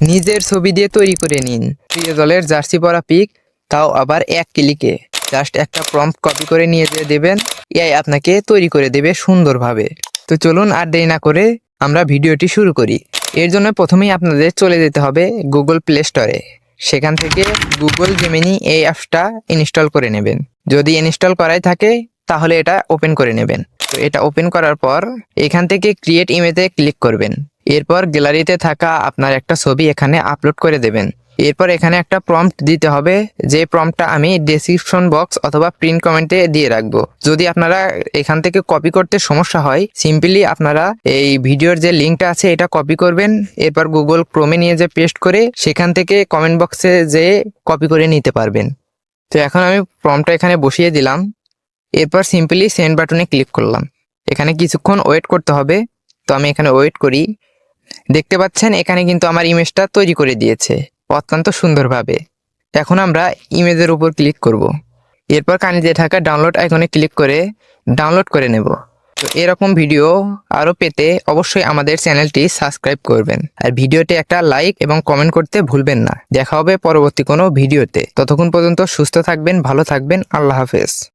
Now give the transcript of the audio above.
নিজের ছবি দিয়ে তৈরি করে নিন। প্রিয় দলের জার্সি পরা পিক, তাও আবার এক ক্লিকে। জাস্ট একটা প্রম্পট কপি করে নিয়ে যেয়ে দেবেন। এআই আপনাকে তৈরি করে দেবে সুন্দরভাবে। তো চলুন আর দেরি না করে আমরা ভিডিওটি শুরু করি। এর জন্য প্রথমেই আপনাদের চলে যেতে হবে গুগল প্লে স্টোরে। সেখান থেকে গুগল জেমিনি এই অ্যাপসটা ইনস্টল করে নেবেন। যদি ইনস্টল করাই থাকে, তাহলে এটা ওপেন করে নেবেন। তো এটা ওপেন করার পর এখান থেকে ক্রিয়েট ইমেজে ক্লিক করবেন। এরপর গ্যালারিতে থাকা আপনার একটা ছবি এখানে আপলোড করে দেবেন। এরপর এখানে একটা প্রম্পট দিতে হবে, যে প্রম্পটটা আমি ডেসক্রিপশন বক্স অথবা প্রিন্ট কমেন্টে দিয়ে রাখব। যদি আপনারা এখান থেকে কপি করতে সমস্যা হয় সিম্পলি আপনারা এই ভিডিওর যে লিঙ্কটা আছে এটা কপি করবেন, এরপর গুগল ক্রোমে নিয়ে যে পেস্ট করে সেখান থেকে কমেন্ট বক্সে যে কপি করে নিতে পারবেন। তো এখন আমি প্রম্পটটা এখানে বসিয়ে দিলাম। এরপর সিম্পলি সেন্ড বাটনে ক্লিক করলাম। এখানে কিছুক্ষণ ওয়েট করতে হবে। তো আমি এখানে ওয়েট করি। দেখতে পাচ্ছেন, এখানে কিন্তু আমার ইমেজটা তৈরি করে দিয়েছে, অত্যন্ত সুন্দরভাবে। এখন আমরা ইমেজের উপর ক্লিক করব। এরপর কানিজে থাকা ডাউনলোড আইকনে ক্লিক করে ডাউনলোড করে নেব। তো এরকম ভিডিও আরও পেতে অবশ্যই আমাদের চ্যানেলটি সাবস্ক্রাইব করবেন। আর ভিডিওতে একটা লাইক এবং কমেন্ট করতে ভুলবেন না। দেখা হবে পরবর্তী কোনো ভিডিওতে। ততক্ষণ পর্যন্ত সুস্থ থাকবেন, ভালো থাকবেন। আল্লাহ হাফেজ।